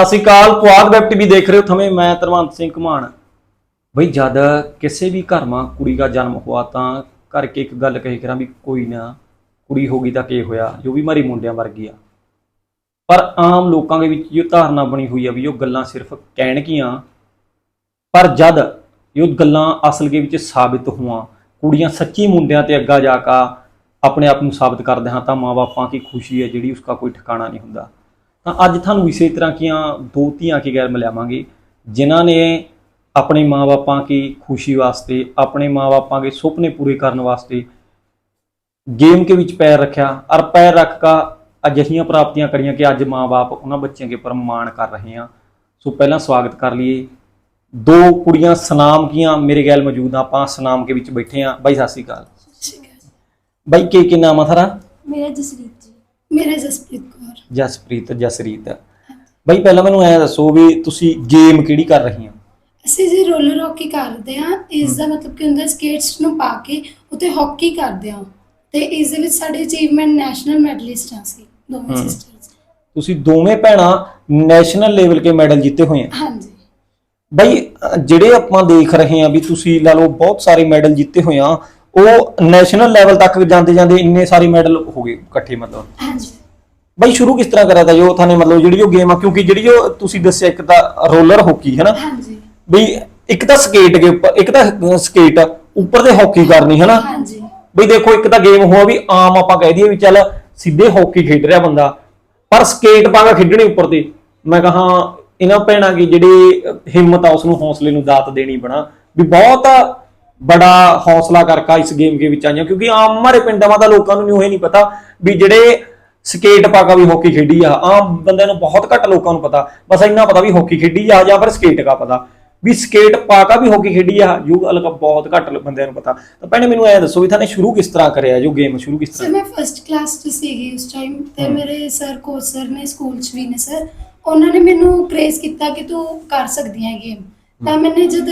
ਸਤਿ ਸ਼੍ਰੀ ਅਕਾਲ ਪੁਆਧ ਵੈਬ ਟੀਵੀ ਦੇਖ ਰਹੇ ਹੋ ਥਵੇਂ ਮੈਂ ਤਰਵੰਤ ਸਿੰਘ ਘਮਾਨ ਬਈ, ਜਦ ਕਿਸੇ ਵੀ ਘਰ ਮਾਂ ਕੁੜੀ ਦਾ ਜਨਮ ਹੋਆ ਤਾਂ ਘਰ ਕੇ ਇੱਕ ਗੱਲ ਕਹੀ ਕਰਾਂ ਵੀ ਕੋਈ ਨਾ, ਕੁੜੀ ਹੋ ਗਈ ਤਾਂ ਕੀ ਹੋਇਆ, ਜੋ ਵੀ ਮਾਰੀ ਮੁੰਡਿਆਂ ਵਰਗੀ ਆ। ਪਰ ਆਮ ਲੋਕਾਂ ਦੇ ਵਿੱਚ ਇਹ ਧਾਰਨਾ ਬਣੀ ਹੋਈ ਆ ਵੀ ਉਹ ਗੱਲਾਂ ਸਿਰਫ ਕਹਿਣ ਕੀਆਂ ਪਰ ਜਦ ਇਹ ਗੱਲਾਂ ਅਸਲ ਦੇ ਵਿੱਚ ਸਾਬਿਤ ਹੋਆਂ, ਕੁੜੀਆਂ ਸੱਚੀ ਮੁੰਡਿਆਂ ਤੇ ਅੱਗਾ ਜਾ ਕੇ ਆਪਣੇ ਆਪ ਨੂੰ ਸਾਬਿਤ ਕਰਦੇ ਹਾਂ ਤਾਂ ਮਾਪਿਆਂ ਦੀ ਖੁਸ਼ੀ ਹੈ, ਜਿਹੜੀ ਉਸਕਾ ਕੋਈ ਠਿਕਾਣਾ ਨਹੀਂ ਹੁੰਦਾ। ਤਾਂ ਅੱਜ ਤੁਹਾਨੂੰ ਇਸੇ ਤਰ੍ਹਾਂ ਕੀਆਂ ਦੋ ਧੀਆਂ ਕੀ ਗੈਰ ਮਿਲਾਵਾਂਗੇ ਜਿਨ੍ਹਾਂ ਨੇ ਆਪਣੇ ਮਾਪਿਆਂ ਦੀ ਖੁਸ਼ੀ ਵਾਸਤੇ ਆਪਣੇ ਮਾਪਿਆਂ ਦੇ ਸੁਪਨੇ ਪੂਰੇ ਕਰਨ ਵਾਸਤੇ ਗੇਮ ਕੇ ਵਿੱਚ ਪੈਰ ਰੱਖਿਆ। ਔਰ ਪੈਰ ਰੱਖ ਕੇ ਅਜਿਹੀਆਂ ਪ੍ਰਾਪਤੀਆਂ ਕਰੀਆਂ ਕਿ ਅੱਜ ਮਾਪੇ ਉਹਨਾਂ ਬੱਚਿਆਂ ਕੇ ਪਰ ਮਾਣ ਕਰ ਰਹੇ ਆ। ਸੋ ਪਹਿਲਾਂ ਸਵਾਗਤ ਕਰ ਲਈਏ। ਦੋ ਕੁੜੀਆਂ ਸਨਾਮ ਕੀਆਂ ਮੇਰੇ ਗੈਲ ਮੌਜੂਦ ਆ ਆਪਾਂ ਸਨਾਮ ਕੇ ਵਿੱਚ ਬੈਠੇ ਆ। ਬਾਈ ਸਤਿ ਸ਼੍ਰੀ ਅਕਾਲ। ਬਾਈ ਕੀ ਕੀ ਨਾਮ ਆ ਥਰਾ ਮੇਰਾ ਜਸਰੀਤ। ਮੇਰਾ ਜਸਪ੍ਰੀਤ ਕੌਰ। ਜਸਪ੍ਰੀਤ ਜਸਰੀਤ। ਬਾਈ ਪਹਿਲਾਂ ਮੈਨੂੰ ਐ ਦੱਸੋ ਵੀ ਤੁਸੀਂ ਗੇਮ ਕਿਹੜੀ ਕਰ ਰਹੀ ਆ? ਅਸੀਂ ਜੀ ਰੋਲਰ ਹਾਕੀ ਕਰਦੇ ਹਾਂ ਇਸ ਦਾ ਮਤਲਬ ਕੀ ਹੁੰਦਾ ਸਕੇਟਸ ਨੂੰ ਪਾ ਕੇ ਉੱਤੇ ਹਾਕੀ ਕਰਦੇ ਹਾਂ ਤੇ ਇਸ ਦੇ ਵਿੱਚ ਸਾਡੇ ਅਚੀਵਮੈਂਟ ਨੈਸ਼ਨਲ ਮੈਡਲਿਸਟ ਹਾਂ ਸੀ ਦੋਵੇਂ ਹਮ। ਸਿਸਟਰਸ ਤੁਸੀਂ ਦੋਵੇਂ ਭੈਣਾਂ ਨੈਸ਼ਨਲ ਲੈਵਲ ਕੇ ਮੈਡਲ ਜਿੱਤੇ ਹੋਏ ਆ। ਹਾਂਜੀ। ਬਾਈ ਅ, ਜਿਹੜੇ ਆਪਾਂ ਦੇਖ ਰਹੇ ਆ ਵੀ ਤੁਸੀਂ ਲਾ ਲਓ ਬਹੁਤ ਸਾਰੇ ਮੈਡਲ ਜਿੱਤੇ ਹੋਏ ਆ ਉਹ ਨੈਸ਼ਨਲ ਲੈਵਲ ਤੱਕ ਜਾਂਦੇ ਜਾਂਦੇ ਇੰਨੇ ਸਾਰੇ ਮੈਡਲ ਹੋ ਗਏ ਇਕੱਠੇ ਮਤਲਬ। ਹਾਂਜੀ। ਬਾਈ ਸ਼ੁਰੂ ਕਿਸ ਤਰ੍ਹਾਂ ਕਰਿਆ ਤਾ ਜੋ ਥਾਨੇ ਮਤਲਬ ਜਿਹੜੀ ਉਹ ਗੇਮ ਆ ਕਿਉਂਕਿ ਜਿਹੜੀ ਉਹ ਤੁਸੀਂ ਦੱਸਿਆ ਇੱਕ ਤਾਂ ਰੋਲਰ ਹਾਕੀ ਹੈ ਨਾ ਹਾਂਜੀ। ਬਈ ਇੱਕ ਤਾਂ ਸਕੇਟ ਦੇ ਉੱਪਰ ਇੱਕ ਤਾਂ ਸਕੇਟ ਉੱਪਰ ਤੇ ਹਾਕੀ ਕਰਨੀ ਹੈ ਨਾ ਹਾਂਜੀ। ਬਈ ਦੇਖੋ ਇੱਕ ਤਾਂ ਗੇਮ ਹੋਆ ਵੀ ਆਮ ਆਪਾਂ ਕਹਿ ਦਈਏ ਵੀ ਚੱਲ ਸਿੱਧੇ ਹਾਕੀ ਖੇਡ ਰਿਹਾ ਬੰਦਾ ਪਰ ਸਕੇਟ ਪਾਗਾ ਖੇਡਣੀ ਉੱਪਰ ਤੇ ਮੈਂ ਕਹਾ ਇਹਨਾਂ ਭੈਣਾਂ ਦੀ ਜਿਹੜੀ ਹਿੰਮਤ ਆ ਉਸ ਨੂੰ ਹੌਸਲੇ ਨੂੰ ਦਾਤ ਦੇਣੀ ਬਣਾ ਵੀ ਬਹੁਤ ਬੜਾ ਹੌਸਲਾ ਕਰਕੇ ਇਸ ਗੇਮ ਦੇ ਵਿੱਚ ਆਈਆਂ ਕਿਉਂਕਿ ਆਮ ਹਮਾਰੇ ਪਿੰਡਾਂ ਤਾਂ ਲੋਕਾਂ ਨੂੰ ਨਹੀਂ ਇਹ ਨਹੀਂ ਪਤਾ ਵੀ ਜਿਹੜੇ ਸਕੇਟ ਪਾਗਾ ਵੀ ਹਾਕੀ ਖੇਡੀ ਆ ਆਮ ਬੰਦਿਆਂ ਨੂੰ ਬਹੁਤ ਘੱਟ ਲੋਕਾਂ ਨੂੰ ਪਤਾ ਬਸ ਇੰਨਾ ਪਤਾ ਵੀ ਹਾਕੀ ਖੇਡੀ ਆ ਜਾਂ ਫਿਰ ਸਕੇਟ ਦਾ ਪਤਾ। ਵੀ ਸਕੇਟ ਪਾਕਾ ਵੀ ਹਾਕੀ ਖੇਡੀ ਆ ਗੱਲ ਦਾ ਬਹੁਤ ਘੱਟ ਬੰਦਿਆਂ ਨੂੰ ਪਤਾ। ਤਾਂ ਭੈਣੇ ਮੈਨੂੰ ਐ ਦੱਸੋ ਵੀ ਥਾਨੇ ਸ਼ੁਰੂ ਕਿਸ ਤਰ੍ਹਾਂ ਕਰਿਆ ਜੋ ਗੇਮ ਸ਼ੁਰੂ ਕਿਸ ਸਰ ਤਰ੍ਹਾਂ ਮੈਂ ਫਰਸਟ ਕਲਾਸ 'ਚ ਸੀਗੀ ਉਸ ਟਾਈਮ ਤੇ। ਮੇਰੇ ਸਰ ਕੋਚ ਸਰ ਨੇ ਸਕੂਲ 'ਚ ਵੀ ਨੇ ਸਰ ਉਹਨਾਂ ਨੇ ਮੈਨੂੰ ਪ੍ਰੇਜ਼ ਕੀਤਾ ਕਿ ਤੂੰ ਕਰ ਸਕਦੀ ਹੈ ਗੇਮ ਤਾਂ ਮੈंने ਜਦ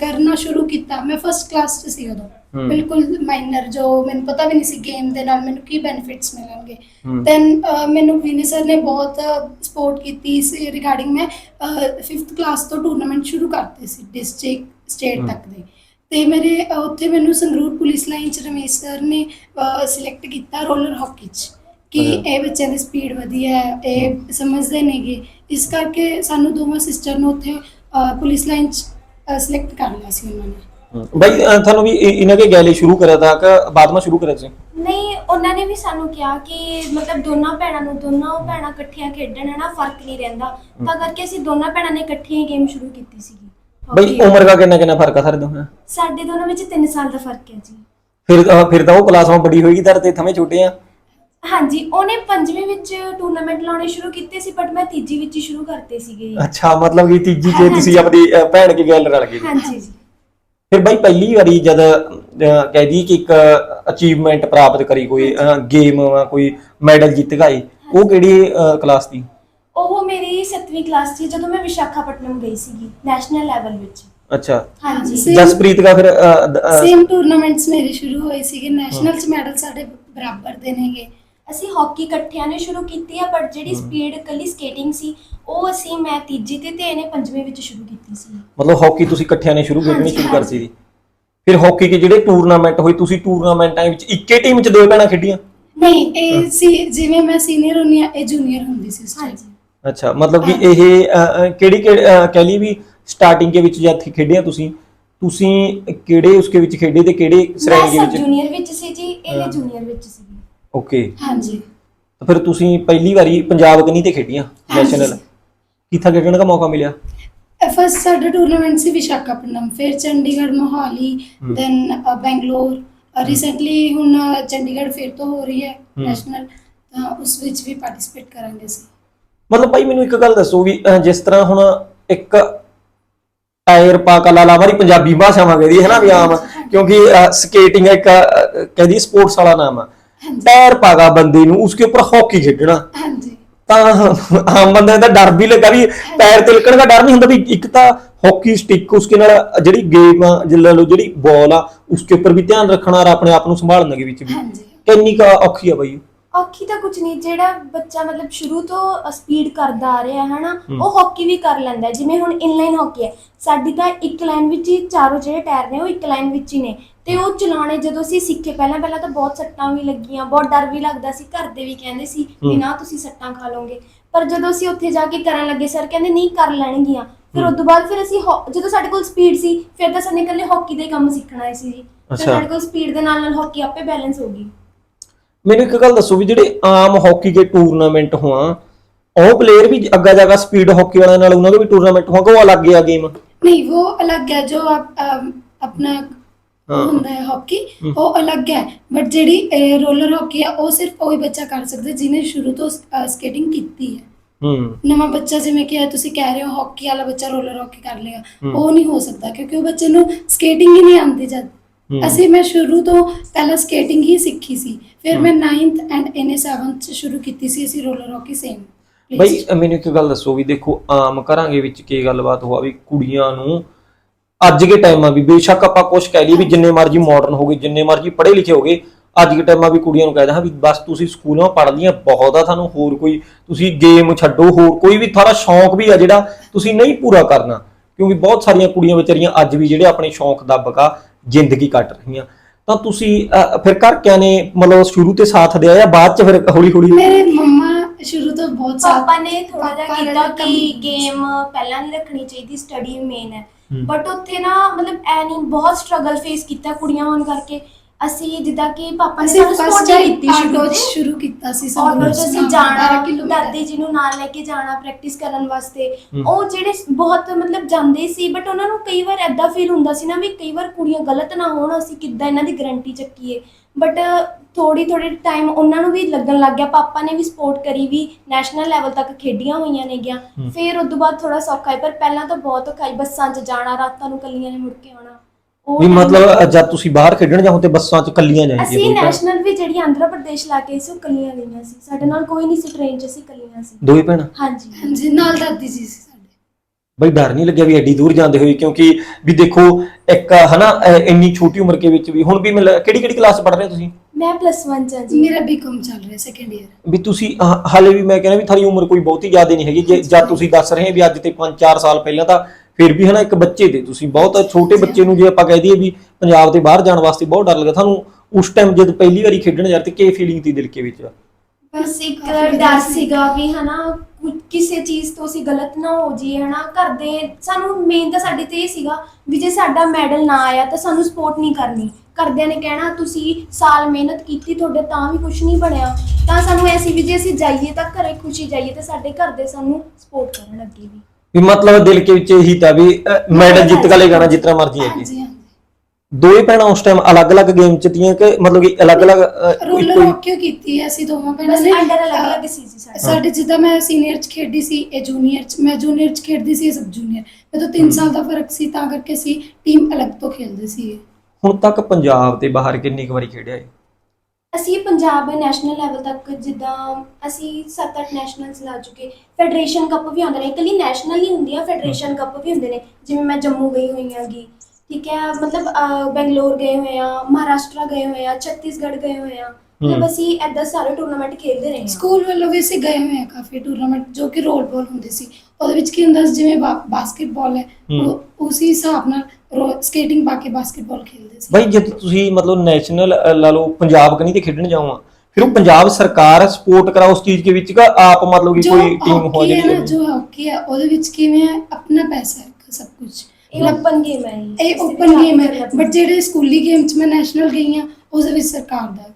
ਕਰਨਾ ਸ਼ੁਰੂ ਕੀਤਾ ਮੈਂ ਫਰਸਟ ਕਲਾਸ 'ਚ ਸੀ ਉਦੋਂ ਹਮ। ਬਿਲਕੁਲ ਮਾਈਨਰ ਜੋ ਮੈਨੂੰ ਪਤਾ ਵੀ ਨਹੀਂ ਸੀ ਗੇਮ ਦੇ ਨਾਲ ਮੈਨੂੰ ਕੀ ਬੈਨੀਫਿਟਸ ਮਿਲਣਗੇ ਹਮ। ਦੈਨ ਮੈਨੂੰ ਵਿਨੀ ਸਰ ਨੇ ਬਹੁਤ ਸਪੋਰਟ ਕੀਤੀ ਇਸ ਰਿਗਾਰਡਿੰਗ ਮੈਂ 5th ਕਲਾਸ ਤੋਂ ਟੂਰਨਾਮੈਂਟ ਸ਼ੁਰੂ ਕਰਤੇ ਸੀ ਡਿਸਟ੍ਰਿਕਟ ਸਟੇਟ। ਤੱਕ ਦੇ ਤੇ ਮੇਰੇ ਉੱਥੇ ਮੈਨੂੰ ਸੰਗਰੂਰ ਪੁਲਿਸ ਲਾਈਨ ਚ ਰਮੇਸ਼ ਸਰ ਨੇ ਸਿਲੈਕਟ ਕੀਤਾ ਰੋਲਰ ਹਾਕੀ ਚ ਕਿ ਅੱਛਾ। ਇਹ ਬੱਚਿਆਂ ਦੀ ਸਪੀਡ ਵਧੀਆ ਹੈ ਇਹ ਸਮਝਦੇ ਨੇਗੇ ਇਸ ਕਰਕੇ ਸਾਨੂੰ ਦੋਵਾਂ ਸਿਸਟਰ ਨੂੰ ਉੱਥੇ ਅਹ, ਪੁਲਿਸ ਲਾਈਨ ਚ ਸਿਲੈਕਟ ਕਰ ਲਿਆ ਸੀ ਉਹਨਾਂ ਨੇ। ਬਾਈ ਅ, ਤੁਹਾਨੂੰ ਵੀ ਇਹ- ਇਹਨਾਂ ਕੇ ਗੈਲੇ ਸ਼ੁਰੂ ਕਰਿਆ ਤਾਂ ਕਿ ਬਾਅਦ ਵਿੱਚ ਸ਼ੁਰੂ ਕਰਿਆ ਸੀ ਨਹੀਂ ਉਹਨਾਂ ਨੇ ਵੀ ਸਾਨੂੰ ਕਿਹਾ ਕਿ ਮਤਲਬ ਦੋਨਾਂ ਭੈਣਾਂ ਨੂੰ ਦੋਨਾਂ ਭੈਣਾਂ ਇਕੱਠੀਆਂ ਖੇਡਣ ਹੈ ਨਾ ਫ਼ਰਕ ਨਹੀਂ ਰਹਿੰਦਾ। ਤਾਂ ਕਰਕੇ ਅਸੀਂ ਦੋਨਾਂ ਭੈਣਾਂ ਨੇ ਇਕੱਠੀਆਂ ਗੇਮ ਸ਼ੁਰੂ ਕੀਤੀ ਸੀਗੀ। ਬਈ। ਉਮਰ ਦਾ ਕਿੰਨਾ ਕਿੰਨਾ ਫ਼ਰਕ ਆ ਸਾਰੇ ਦੋਹਾਂ ਸਾਡੇ ਦੋਨਾਂ ਵਿੱਚ 3 ਸਾਲ ਦਾ ਫ਼ਰਕ ਹੈ ਜੀ। ਫਿਰ ਅ, ਫਿਰ ਤਾਂ ਉਹ ਕਲਾਸ ਵਿੱਚ ਬੜੀ ਹੋਏਗੀ ਤਾਂ ਤੇ ਥਮੇ ਛੋਟੇ ਆ। ਹਾਂਜੀ ਉਹਨੇ ਪੰਜਵੀਂ ਵਿੱਚ ਟੂਰਨਾਮੈਂਟ ਲਾਉਣੇ ਸ਼ੁਰੂ ਕੀਤੇ ਸੀ ਬਟ ਮੈਂ ਤੀਜੀ ਵਿੱਚ ਹੀ ਸ਼ੁਰੂ ਕਰਤੇ ਸੀਗੇ। ਜੀ। ਅੱਛਾ ਮਤਲਬ ਕਿ ਤੀਜੀ ਚ ਤੁਸੀਂ ਆਪਣੀ ਅ, ਭੈਣ ਕੀ ਗੱਲ ਰਲ ਗਏ ਹਾਂਜੀ ਜੀ। ਫਿਰ ਬਾਈ ਪਹਿਲੀ ਵਾਰੀ ਜਦ ਅ, ਕਹਿ ਦੀ ਕਿ ਇੱਕ ਅਚੀਵਮੈਂਟ ਪ੍ਰਾਪਤ ਕਰੀ ਕੋਈ ਗੇਮ ਕੋਈ ਮੈਡਲ ਜਿੱਤ ਗਏ ਉਹ ਕਿਹੜੀ ਕਲਾਸ ਦੀ? ਉਹ ਮੇਰੀ 7ਵੀਂ ਕਲਾਸ ਸੀ ਜਦੋਂ ਮੈਂ ਵਿਸ਼ਾਖਾਪਟਨਮ ਗਈ ਸੀਗੀ ਨੈਸ਼ਨਲ ਲੈਵਲ ਵਿੱਚ। ਅੱਛਾ। ਹਾਂਜੀ। Same- ਜਸਪ੍ਰੀਤ ਦਾ ਫਿਰ ਅ, ਦ- ਅ, ਸੇਮ ਟੂਰਨਾਮੈਂਟਸ ਮੇਰੇ ਸ਼ੁਰੂ ਹੋਏ ਸੀਗੇ ਨੈਸ਼ਨਲ ਚ ਮੈਡਲ ਸਾਡੇ ਬਰਾਬਰ ਦੇ ਨੇਗੇ। ਅਸੀਂ ਹਾਕੀ ਇਕੱਠਿਆਂ ਨੇ ਸ਼ੁਰੂ ਕੀਤੀ ਆ ਪਰ ਜਿਹੜੀ ਸਪੀਡ ਕੱਲੀ ਸਕੇਟਿੰਗ ਸੀ ਉਹ ਅਸੀਂ ਮੈਂ ਤੀਜੀ ਤੇ ਤੇ ਇਹਨੇ ਪੰਜਵੀਂ ਵਿੱਚ ਸ਼ੁਰੂ ਕੀਤੀ ਸੀ। ਮਤਲਬ ਹਾਕੀ ਤੁਸੀਂ ਇਕੱਠਿਆਂ ਨੇ ਸ਼ੁਰੂ ਕਰਨੀ ਹਾਂਜੀ, ਸ਼ੁਰੂ ਹਾਂਜੀ। ਸੀ ਫਿਰ ਹਾਕੀ ਕੇ ਜਿਹੜੇ ਟੂਰਨਾਮੈਂਟ ਹੋਏ ਤੁਸੀਂ ਟੂਰਨਾਮੈਂਟਾਂ ਵਿੱਚ ਇੱਕੇ ਟੀਮ ਚ ਦੋ ਭੈਣਾਂ ਖੇਡੀਆਂ? ਨਹੀਂ ਇਹ ਸੀ ਜਿਵੇਂ ਮੈਂ ਸੀਨੀਅਰ ਹੁੰਦੀ ਆ ਇਹ ਜੂਨੀਅਰ ਹੁੰਦੀ ਸੀ ਉਸ time। ਹਾਂਜੀ। ਅੱਛਾ ਮਤਲਬ ਕਿ ਇਹ ਅ, ਅ, ਕਿਹੜੀ ਕਿਹੜੀ ਅ, ਕਹਿ ਲਈ ਵੀ ਸਟਾਰਟਿੰਗ ਦੇ ਵਿੱਚ ਜਦ ਖੇਡਿਆ ਤੁਸੀਂ? ਤੁਸੀਂ ਕਿਹੜੇ ਉਸਕੇ ਵਿੱਚ ਖੇਡੇ ਤੇ ਕਿਹੜੇ ਮੈਂ ਸ਼੍ਰੇਣੀ ਦੇ ਸਬ ਵਿੱਚ? ਜੂਨੀਅਰ ਵਿੱਚ ਸੀ ਜੀ ਹਾਂ। ਇਹ ਜੂਨੀਅਰ ਵਿੱਚ ਸੀ ਓਕੇ ਹਾਂਜੀ। ਤਾਂ ਫਿਰ ਤੁਸੀਂ ਪਹਿਲੀ ਵਾਰੀ ਪੰਜਾਬ ਕਨੀ ਤੇ ਖੇਡੀਆਂ? ਹਾਂਜੀ। ਨੈਸ਼ਨਲ ਕਿੱਥਾ ਖੇਡਣ ਦਾ ਮੌਕਾ ਮਿਲਿਆ? ਫਸਟ ਸਾਡਾ ਟੂਰਨਾਮੈਂਟ ਸੀ ਵਿਸ਼ਾਖਾਪਟਨਮ ਫਿਰ ਚੰਡੀਗੜ੍ਹ ਮੋਹਾਲੀ ਹਮ। ਦੈਨ ਬੈਂਗਲੌਰ ਰੀਸੈਂਟਲੀ ਹੁਣ ਅ, ਚੰਡੀਗੜ੍ਹ ਫਿਰ ਤੋਂ ਹੋ ਰਹੀ ਹੈ ਹਮ। ਨੈਸ਼ਨਲ ਤਾਂ ਉਸ ਵਿੱਚ ਵੀ ਪਾਰਟਿਸਿਪੇਟ ਕਰਾਂਗੇ ਅਸੀਂ। ਮਤਲਬ ਭਾਈ ਮੈਨੂੰ ਇੱਕ ਗੱਲ ਦੱਸੋ ਵੀ ਅਹ, ਜਿਸ ਤਰ੍ਹਾਂ ਹੁਣ ਇੱਕ ਟਾਇਰ ਪਾ ਕਲਾ ਲਾ ਵਾਰੀ ਪੰਜਾਬੀ ਭਾਸ਼ਾ ਮਾ ਕਹਦੀ ਹੈ ਨਾ ਵੀ ਆਮ ਕਿਉਂਕਿ ਸਕੇਟਿੰਗ ਇੱਕ ਅਹ, ਕਹਿੰਦੀ ਸਪੋਰਟਸ ਵਾਲਾ ਨਾਮ ਆ। ਟਾਇਰ ਪਾਗਾ ਬੰਦੇ ਨੂੰ ਉਸਕੇ ਉੱਪਰ ਹਾਕੀ ਖੇਡਣਾ। ਹਾਂਜੀ। ਤਾਂ ਆਮ ਬੰਦੇ ਦਾ ਡਰ ਵੀ ਲੱਗਾ ਵੀ ਪੈਰ ਤਿਲਕਣ ਦਾ ਡਰ ਨਹੀਂ ਹੁੰਦਾ ਵੀ ਇੱਕ ਤਾਂ ਹਾਕੀ ਸਟਿਕ ਉਸਕੇ ਨਾਲ ਜਿਹੜੀ ਗੇਮ ਆ ਜਿੱਲਾ ਲੋ ਜਿਹੜੀ ਬਾਲ ਆ ਉਸਕੇ ਉੱਪਰ ਵੀ ਧਿਆਨ ਰੱਖਣਾ ਔਰ ਆਪਣੇ ਆਪ ਨੂੰ ਸੰਭਾਲਣ ਦੇ ਵਿੱਚ ਵੀ। ਹਾਂਜੀ। ਕਿੰਨੀ ਕਾ ਔਖੀ ਆ ਬਾਈ? ਔਖੀ ਤਾਂ ਕੁਝ ਨਹੀਂ ਜਿਹੜਾ ਬੱਚਾ ਮਤਲਬ ਸ਼ੁਰੂ ਤੋਂ ਸਪੀਡ ਕਰਦਾ ਆ ਰਿਹਾ ਹੈ ਹਨਾ। ਉਹ ਹਾਕੀ ਵੀ ਕਰ ਲੈਂਦਾ ਹੈ। ਜਿਵੇਂ ਹੁਣ ਇਨਲਾਈਨ ਹਾਕੀ ਹੈ ਸਾਡੀ ਤਾਂ ਇੱਕ ਲਾਈਨ ਵਿੱਚ ਹੀ ਚਾਰੋਂ ਜਿਹੜੇ ਟਾਇਰ ਨੇ ਉਹ ਇੱਕ ਲਾਈਨ ਵਿੱਚ ਹੀ ਨੇ ਤੇ ਉਹ ਚਲਾਉਣੇ ਜਦੋਂ ਅਸੀਂ ਸਿੱਖੇ ਪਹਿਲਾਂ ਪਹਿਲਾਂ ਤਾਂ ਬਹੁਤ ਸੱਟਾਂ ਵੀ ਲੱਗੀਆਂ ਬਹੁਤ ਡਰ ਵੀ ਲੱਗਦਾ ਸੀ ਘਰ ਦੇ ਵੀ ਕਹਿੰਦੇ ਸੀ ਹਮ। ਨਾ ਤੁਸੀਂ ਸੱਟਾਂ ਖਾ ਲਓਗੇ ਪਰ ਜਦੋਂ ਅਸੀਂ ਉੱਥੇ ਜਾ ਕੇ ਕਰਨ ਲੱਗੇ ਸਰ ਕਹਿੰਦੇ ਨਹੀਂ ਕਰ ਲੈਣਗੀਆਂ ਫਿਰ। ਉਸ ਤੋਂ ਬਾਅਦ ਫਿਰ ਅਸੀਂ ਹੋ- ਜਦੋਂ ਸਾਡੇ ਕੋਲ ਸਪੀਡ ਸੀ ਫਿਰ ਤਾਂ ਸਾਡੇ ਇਕੱਲੇ ਹਾਕੀ ਦਾ ਹੀ ਕੰਮ ਸਿੱਖਣਾ ਸੀ ਜੀ ਫਿਰ ਅੱਛਾ। ਸਾਡੇ ਕੋਲ ਸਪੀਡ ਦੇ ਨਾਲ ਨਾਲ ਹਾਕੀ ਆਪੇ ਬੈਲੈਂਸ ਹੋ ਗਈ ਮੈਨੂੰ ਇੱਕ ਗੱਲ ਦੱਸੋ ਵੀ ਜਿਹੜੇ ਆਮ ਹਾਕੀ ਦੇ ਟੂਰਨਾਮੈਂਟ ਹੋਆ ਉਹ ਪਲੇਅਰ ਵੀ ਅੱਗਾ ਜਾਗਾ ਸਪੀਡ ਹਾਕੀ ਵਾਲਿਆਂ ਨਾਲ ਉਹਨਾਂ ਦਾ ਵੀ ਟੂਰਨਾਮੈਂਟ ਹੋਗਾ ਉਹ ਅਲੱਗ ਆ ਗੇਮ नहीं वो अलग है जो आप अम, अपना हाँ। ਹੁੰਦਾ ਹੈ ਹਾਕੀ ਹਮ। ਉਹ ਅਲੱਗ ਹੈ ਬਟ ਜਿਹੜੀ ਰੋਲਰ ਹਾਕੀ ਹੈ ਉਹ ਸਿਰਫ ਉਹੀ ਬੱਚਾ ਕਰ ਸਕਦਾ ਜਿਹਨੇ ਸ਼ੁਰੂ ਤੋਂ ਸਕੇਟਿੰਗ ਕੀਤੀ ਹੈ ਹੂੰ ਨਵਾਂ ਬੱਚਾ ਜਿਵੇਂ ਕਿ ਤੁਸੀਂ ਕਹਿ ਰਹੇ ਹੋ ਹਾਕੀ ਵਾਲਾ ਬੱਚਾ ਰੋਲਰ ਹਾਕੀ ਕਰ ਲੇਗਾ ਹਮ। ਉਹ ਨਹੀਂ ਹੋ ਸਕਦਾ ਕਿਉਂਕਿ ਉਹ ਬੱਚੇ ਨੂੰ ਸਕੇਟਿੰਗ ਹੀ ਨਹੀਂ ਆਉਂਦੀ ਜਦ ਹਮ। ਅਸੀਂ ਮੈਂ ਸ਼ੁਰੂ ਤੋਂ ਪਹਿਲਾਂ ਸਕੇਟਿੰਗ ਹੀ ਸਿੱਖੀ ਸੀ। ਫਿਰ ਮੈਂ 9th ਐਂਡ ਇਹਨੇ 7th ਚ ਸ਼ੁਰੂ ਕੀਤੀ ਸੀ ਅਸੀਂ ਰੋਲਰ ਹਾਕੀ ਸੇਮ ਬਈ ਮੈਨੂੰ ਇੱਕ ਗੱਲ ਦੱਸੋ ਵੀ ਦੇਖੋ ਆਮ ਦੇ ਵਿੱਚ ਕੀ ਗੱਲਬਾਤ ਹੋਆ ਵੀ ਕੁੜੀਆਂ ਨੂੰ ਅੱਜ ਦੇ ਟਾਈਮਾਂ ਵੀ ਬੇਸ਼ੱਕ ਆਪਾਂ ਕੁਝ ਕਹਿ ਲਈ ਵੀ ਜਿੰਨੇ ਮਰਜ਼ੀ ਮਾਡਰਨ ਹੋ ਗਏ ਜਿੰਨੇ ਮਰਜ਼ੀ ਪੜ੍ਹੇ ਲਿਖੇ ਹੋ ਗਏ ਅੱਜ ਦੇ ਟਾਈਮਾਂ ਵੀ ਕੁੜੀਆਂ ਨੂੰ ਕਹਿੰਦਾ ਹਾਂ ਵੀ ਬਸ ਤੁਸੀਂ ਸਕੂਲੋਂ ਪੜ੍ਹਦੀਆਂ ਬਹੁਤ ਆ ਤੁਹਾਨੂੰ ਹੋਰ ਕੋਈ ਤੁਸੀਂ ਗੇਮ ਛੱਡੋ ਹੋਰ ਕੋਈ ਵੀ ਤੁਹਾਡਾ ਸ਼ੌਂਕ ਵੀ ਆ ਜਿਹੜਾ ਤੁਸੀਂ ਨਹੀਂ ਪੂਰਾ ਕਰਨਾ। ਕਿਉਂਕਿ ਬਹੁਤ ਸਾਰੀਆਂ ਕੁੜੀਆਂ ਵਿਚਾਰੀਆਂ ਅੱਜ ਵੀ ਜਿਹੜੇ ਆਪਣੇ ਸ਼ੌਂਕ ਦੱਬਕਾ ਜ਼ਿੰਦਗੀ ਕੱਟ ਰਹੀਆਂ ਤਾਂ ਤੁਸੀਂ ਅ, ਫਿਰ ਘਰ ਕਿਆ ਨੇ ਮਤਲਬ ਸ਼ੁਰੂ ਤੇ ਸਾਥ ਦਿਆ ਜਾਂ ਬਾਅਦ ਚ ਫਿਰ ਹੌਲੀ ਹੌਲੀ ਮੇਰੇ ਮੰਮਾ ਸ਼ੁਰੂ ਤੋਂ ਬਹੁਤ ਸਾਥ ਪਾਪਾ ਨੇ ਥੋੜਾ ਜਿਹਾ ਪਾਪਾ ਕੀਤਾ ਕਿ। ਗੇਮ ਪਹਿਲਾਂ ਨਹੀਂ ਰੱਖਣੀ ਚਾਹੀਦੀ ਸਟੱਡੀ ਮੇਨ ਹੈ ਹਮ। ਬਟ ਉੱਥੇ ਨਾ ਮਤਲਬ ਐ ਨਹੀਂ ਬਹੁਤ ਸਟਰਗਲ ਫੇਸ ਕੀਤਾ ਕੁੜੀਆਂ ਹੋਣ ਕਰਕੇ ਅਸੀਂ ਜਿੱਦਾਂ ਕਿ ਪਾਪਾ ਨੇ ਅਸੀਂ ਸਾਨੂੰ ਫਸਟ ਸਪੋਰਟ ਕੀਤੀ ਸ਼ੁਰੂ ਤੋਂ ਸ਼ੁਰੂ ਕੀਤਾ ਸੀ ਸਾਨੂੰ ਅਸੀਂ 12 ਜਾਣਾ। ਦਾਦੀ ਜੀ ਨੂੰ ਨਾਲ ਲੈ ਕੇ ਜਾਣਾ ਪ੍ਰੈਕਟਿਸ ਕਰਨ ਵਾਸਤੇ। ਉਹ ਜਿਹੜੇ ਬਹੁਤ ਮਤਲਬ ਜਾਂਦੇ ਸੀ ਬਟ ਉਹਨਾਂ ਨੂੰ ਕਈ ਵਾਰ ਐਦਾਂ ਫੀਲ ਹੁੰਦਾ ਸੀ ਨਾ ਵੀ ਕਈ ਵਾਰ ਕੁੜੀਆਂ ਗਲਤ ਨਾ ਹੋਣ ਅਸੀਂ ਕਿੱਦਾਂ ਇਹਨਾਂ ਦੀ ਗਾਰੰਟੀ ਚੱਕੀਏ ਬਟ ਥੋੜੀ ਥੋੜੀ ਟਾਈਮ ਉਹਨਾਂ ਨੂੰ ਵੀ ਲੱਗਣ ਲੱਗ ਗਿਆ ਪਾਪਾ ਨੇ ਵੀ ਸਪੋਰਟ ਕਰੀ ਵੀ ਨੈਸ਼ਨਲ ਲੈਵਲ ਤੱਕ ਖੇਡੀਆਂ ਹੋਈਆਂ ਨੇ ਗਿਆ। ਫਿਰ ਉਸ ਤੋਂ ਬਾਅਦ ਥੋੜਾ ਸੌਖਾ ਹੈ ਪਰ ਪਹਿਲਾਂ ਤਾਂ ਬਹੁਤ ਔਖਾ ਸੀ ਬੱਸਾਂ 'ਚ ਜਾਣਾ ਰਾਤਾਂ ਨੂੰ ਕੱਲੀਆਂ ਨੇ ਮੁੜ ਕੇ ਆਉਣਾ ਵੀ ਮਤਲਬ ਜਦ ਤੁਸੀਂ ਬਾਹਰ ਖੇਡਣ ਜਾਓ ਤੇ ਬੱਸਾਂ 'ਚ ਕੱਲੀਆਂ ਜਾਂਦੀਆਂ ਅਸੀਂ। ਨੈਸ਼ਨਲ ਵੀ ਜਿਹੜੀ ਆਂਧਰਾ ਪ੍ਰਦੇਸ਼ ਲਾ ਕੇ ਸੀ ਉਹ ਕੱਲੀਆਂ ਗਈਆਂ ਸੀ। ਸਾਡੇ ਨਾਲ ਕੋਈ ਨਹੀਂ ਸੀ ਟ੍ਰੇਨ 'ਚ ਅਸੀਂ ਕੱਲੀਆਂ ਸੀ। ਦੋਵੇਂ ਭੈਣਾਂ? ਹਾਂਜੀ। ਹਾਂਜੀ ਨਾਲ ਦਾਦੀ ਜੀ ਸੀ ਸਾਡੇ। ਬਈ ਡਰ ਨਹੀਂ ਲੱਗਿਆ ਵੀ ਐਡੀ ਦੂਰ ਜਾਂਦੇ ਹੋਏ ਕਿਉਂਕਿ ਵੀ ਦੇਖੋ ਇੱਕ ਹਨਾ ਅਹ ਇੰਨੀ ਛੋਟੀ ਉਮਰ ਦੇ ਵਿੱਚ ਵੀ ਹੁਣ ਵੀ ਕਿਹੜੀ ਕਿਹੜੀ ਕਲਾਸ ਪੜ੍ਹ ਰਹੇ ਹੋ ਤੁਸੀਂ? ਮੈਂ ਪਲੱਸ 1 ਚ ਹਾਂ ਜੀ। ਮੇਰਾ ਬੀਕਾਮ ਚੱਲ ਰਿਹਾ ਸੈਕੰਡ ਇਅਰ ਵੀ ਤੁਸੀਂ ਹਾਲੇ ਵੀ ਮੈਂ ਕਹਿੰਦਾ ਵੀ ਤੁਹਾਡੀ ਉਮਰ ਕੋਈ ਬਹੁਤੀ ਜ਼ਿਆਦਾ ਨਹੀਂ ਹੈਗੀ ਜੇ ਜਦ ਤੁਸੀਂ ਦੱਸ ਰਹੇ ਵੀ ਅੱਜ ਤੇ 5-4 ਸਾਲ ਪਹਿਲਾਂ ਤਾਂ ਫਿਰ ਵੀ ਹਨਾ ਇੱਕ ਬੱਚੇ ਦੇ ਤੁਸੀਂ ਬਹੁਤ ਛੋਟੇ ਬੱਚੇ ਨੂੰ ਜੇ ਆਪਾਂ ਕਹਿ ਦਈਏ ਵੀ ਪੰਜਾਬ ਦੇ ਬਾਹਰ ਜਾਣ ਵਾਸਤੇ ਬਹੁਤ ਡਰ ਲੱਗਾ ਤੁਹਾਨੂੰ ਉਸ ਟਾਈਮ ਜਦ ਪਹਿਲੀ ਵਾਰੀ ਖੇਡਣ ਜਾ ਰਹੇ ਤੇ ਕੀ ਫੀਲਿੰਗ ਸੀ ਦਿਲ ਕੇ ਵਿੱਚ? ਬਸ ਇੱਕ ਡਰ ਸੀਗਾ ਵੀ ਹਨਾ ਕਿਸੇ ਚੀਜ਼ ਤੋਂ ਅਸੀਂ ਗਲਤ ਨਾ ਹੋ ਜਾਈਏ ਹਨਾ ਘਰ ਦੇ ਸਾਨੂੰ ਮੇਨ ਤਾਂ ਸਾਡੇ ਤੇ ਇਹ ਸੀਗਾ ਵੀ ਜੇ ਸਾਡਾ ਮੈਡਲ ਨਾ ਆਇਆ ਤਾਂ ਸਾਨੂੰ ਸਪੋਰਟ ਨਹੀਂ ਕਰਨੀ। ਘਰਦਿਆਂ ਨੇ ਕਹਿਣਾ ਤੁਸੀਂ ਸਾਲ ਮਿਹਨਤ ਕੀਤੀ ਤੁਹਾਡੇ ਤਾਂ ਵੀ ਕੁਝ ਨਹੀਂ ਬਣਿਆ। ਤਾਂ ਸਾਨੂੰ ਐਸੀ ਵੀ ਜੇ ਅਸੀਂ ਜਾਈਏ ਤਾਂ ਘਰੇ ਖੁਸ਼ੀ ਜਾਈਏ ਤਾਂ ਸਾਡੇ ਘਰ ਦੇ ਸਾਨੂੰ ਸਪੋਰਟ ਕਰਨ ਲੱਗੇ ਵੀ। ਵੀ ਮਤਲਬ ਦਿਲ ਕੇ ਵਿੱਚ ਇਹੀ ਤਾਂ ਵੀ ਮੈਡਲ ਜਿੱਤ ਕੇ ਲੈ ਜਾਣਾ ਜਿਤਨਾ ਮਰਜ਼ੀ ਹੈ ਹਾਂਜੀ ਹਾਂਜੀ। ਦੋਵੇਂ ਭੈਣਾਂ ਉਸ ਟਾਈਮ ਅਲੱਗ-ਅਲੱਗ ਗੇਮ ਚ ਤੀਆਂ ਕਿ ਮਤਲਬ ਕਿ ਅਲੱਗ-ਅਲੱਗ ਅਹ, ਰੋਲਰ ਇੱਕੋ ਹੀ ਹਾਕੀ ਕੀਤੀ ਹੈ ਅਸੀਂ ਦੋਵਾਂ ਭੈਣਾਂ ਬਸ ਨੇ? ਅੰਡਰ ਅਲੱਗ ਅਲੱਗ ਸੀ ਜੀ ਸਾਡੇ। ਸਾਡੇ ਜਿੱਦਾਂ ਮੈਂ ਸੀਨੀਅਰ ਚ ਖੇਡੀ ਸੀ ਇਹ ਜੂਨੀਅਰ ਚ ਮੈਂ ਜੂਨੀਅਰ ਚ ਖੇਡਦੀ ਸੀ ਇਹ ਸਬ ਜੂਨੀਅਰ ਮੈਂ ਤਾਂ 3 ਸਾਲ ਦਾ ਫ਼ਰਕ ਸੀ ਤਾਂ ਕਰਕੇ ਅਸੀਂ ਟੀਮ ਅਲੱਗ ਤੋਂ ਖੇਡਦੇ ਸੀ ਹੁਣ ਤੱਕ ਪੰਜਾਬ ਤੇ ਬਾਹਰ ਕਿੰਨੀ ਕੁ ਵਾਰੀ ਖੇਡਿਆ ਹੈ ਅਸੀਂ ਪੰਜਾਬ ਨੈਸ਼ਨਲ ਲੈਵਲ ਤੱਕ ਜਿੱਦਾਂ ਅਸੀਂ 7-8 ਨੈਸ਼ਨਲਸ ਲਾ ਚੁੱਕੇ ਫੈਡਰੇਸ਼ਨ ਕੱਪ ਵੀ ਆਉਂਦੇ ਨੇ ਇਕੱਲੀ ਨੈਸ਼ਨਲ ਨਹੀਂ ਹੁੰਦੀ ਆ ਫੈਡਰੇਸ਼ਨ ਕੱਪ ਵੀ ਹੁੰਦੇ ਨੇ ਜਿਵੇਂ ਮੈਂ ਜੰਮੂ ਗਈ ਹੋਈ ਆਂਗੀ ਠੀਕ ਹੈ ਮਤਲਬ ਅਹ, ਬੈਂਗਲੌਰ ਗਏ ਹੋਏ ਆ ਮਹਾਰਾਸ਼ਟਰ ਗਏ ਹੋਏ ਆ ਛੱਤੀਸਗੜ੍ਹ ਗਏ ਹੋਏ ਆ ਮਤਲਬ। ਅਸੀਂ ਐਦਾਂ ਸਾਰੇ ਟੂਰਨਾਮੈਂਟ ਖੇਡਦੇ ਰਹੇ ਹਾਂ ਸਕੂਲ ਵੱਲੋਂ ਵੀ ਅਸੀਂ ਗਏ ਹੋਏ ਆ ਕਾਫੀ ਟੂਰਨਾਮੈਂਟ ਜੋ ਕਿ ਰੋਲ ਬਾਲ ਹੁੰਦੇ ਸੀ ਉਹਦੇ ਵਿੱਚ ਕੀ ਹੁੰਦਾ ਸੀ ਜਿਵੇਂ ਬਾਸਕਟਬਾਲ ਹੈ। ਉਹ ਉਸੇ ਹਿਸਾਬ ਨਾਲ ਸਕੇਟਿੰਗ ਪਾ ਕੇ ਬਾਸਕਟਬਾਲ ਖੇਡਦੇ ਸੀ ਬਾਈ ਜਦ ਤੁਸੀਂ ਮਤਲਬ ਨੈਸ਼ਨਲ ਲਾ ਲਓ ਪੰਜਾਬ ਕਨੀ ਤੇ ਖੇਡਣ ਜਾਓ ਫਿਰ ਉਹ ਪੰਜਾਬ ਸਰਕਾਰ ਸਪੋਰਟ ਕਰਾ ਉਸ ਚੀਜ਼ ਦੇ ਵਿੱਚ ਕਾ ਆਪ ਮਤਲਬ ਕਿ ਜੋ ਕੋਈ ਟੀਮ ਹੋ ਹਾਕੀ ਹੈ ਨਾ ਜਿਹੜੀ ਜੋ ਹਾਕੀ ਹੈ ਉਹਦੇ ਵਿੱਚ ਕਿਵੇਂ ਹੈ ਆਪਣਾ ਪੈਸਾ ਹੈ ਸਭ ਕੁਝ ਇਹ ਓਪਨ ਗੇਮ ਹੈ ਜੀ। ਇਹ ਦੇ ਓਪਨ ਗੇਮ ਹੈ। ਬਟ ਜਿਹੜੇ ਸਕੂਲੀ ਗੇਮ ਚ ਮੈਂ ਨੈਸ਼ਨਲ ਗਈ ਆ ਉਹਦੇ ਵਿੱਚ ਸਰਕਾਰ ਦਾ।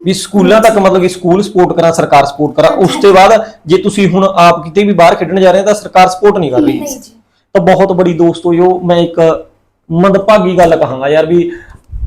ਵੀ ਸਕੂਲਾਂ ਤੱਕ ਮਤਲਬ ਕਿ ਸਕੂਲ ਸਪੋਰਟ ਕਰਾ ਸਰਕਾਰ ਸਪੋਰਟ ਕਰਾ ਉਸ ਤੋਂ ਬਾਅਦ ਜੇ ਤੁਸੀਂ ਹੁਣ ਆਪ ਕਿਤੇ ਵੀ ਬਾਹਰ ਖੇਡਣ ਜਾ ਰਹੇ ਹੋ ਤਾਂ ਸਰਕਾਰ ਸਪੋਰਟ ਨਹੀਂ ਕਰ ਰਹੀ। ਨਹੀਂ ਜੀ। ਤਾਂ ਬਹੁਤ ਬੜੀ ਦੋਸਤੋ ਜੋ ਮੈਂ ਇੱਕ ਮੰਦਭਾਗੀ ਗੱਲ ਕਹਾਂਗਾ ਯਾਰ ਵੀ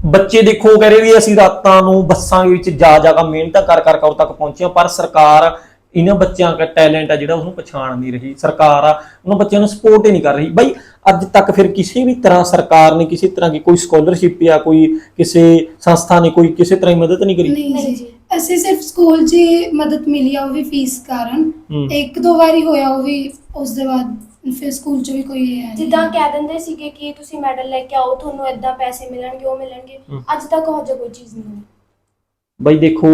ਬੱਚੇ ਦੇਖੋ ਕਹ ਰਹੇ ਵੀ ਅਸੀਂ ਰਾਤਾਂ ਨੂੰ ਬੱਸਾਂ ਦੇ ਵਿੱਚ ਜਾ ਜਾ ਕੇ ਮਿਹਨਤਾਂ ਕਰ ਕਰ ਕੇ ਉਰ ਤੱਕ ਪਹੁੰਚੀਆਂ ਪਰ ਸਰਕਾਰ ਇਹਨਾਂ ਬੱਚਿਆਂ ਦਾ ਟੈਲੈਂਟ ਆ ਜਿਹੜਾ ਉਹਨੂੰ ਪਛਾਣ ਨਹੀਂ ਰਹੀ ਸਰਕਾਰ ਆ ਉਹਨਾਂ ਬੱਚਿਆਂ ਨੂੰ ਸਪੋਰਟ ਹੀ ਨਹੀਂ ਕਰ ਰਹੀ ਬਈ ਅੱਜ ਤੱਕ ਫਿਰ ਕਿਸੇ ਵੀ ਤਰ੍ਹਾਂ ਸਰਕਾਰ ਨੇ ਕਿਸੇ ਤਰ੍ਹਾਂ ਦੀ ਕੋਈ ਸਕਾਲਰਸ਼ਿਪ ਜਾਂ ਕੋਈ ਕਿਸੇ ਸੰਸਥਾ ਨੇ ਕੋਈ ਕਿਸੇ ਤਰ੍ਹਾਂ ਦੀ ਮਦਦ ਨਹੀਂ ਕਰੀ ਨਹੀਂ ਜੀ। ਅਸੀਂ ਸਿਰਫ ਸਕੂਲ 'ਚ ਹੀ ਮਦਦ ਮਿਲੀ ਆ ਉਹ ਵੀ ਫੀਸ ਕਾਰਨ ਹੂੰ। ਇੱਕ ਦੋ ਵਾਰੀ ਹੋਇਆ ਉਹ ਵੀ ਉਸ ਦੇ ਬਾਅਦ ਫਿਰ ਸਕੂਲ 'ਚ ਵੀ ਕੋਈ ਹੈ ਨਹੀਂ। ਜਿੱਦਾਂ ਕਹਿ ਦਿੰਦੇ ਸੀਗੇ ਕਿ ਤੁਸੀਂ ਮੈਡਲ ਲੈ ਕੇ ਆਓ ਤੁਹਾਨੂੰ ਏਦਾਂ ਪੈਸੇ ਮਿਲਣਗੇ ਉਹ ਮਿਲਣਗੇ। ਅੱਜ ਤੱਕ ਉਹ ਜਿਹਾ ਕੋਈ ਚੀਜ਼ ਨਹੀਂ ਬਈ ਦੇਖੋ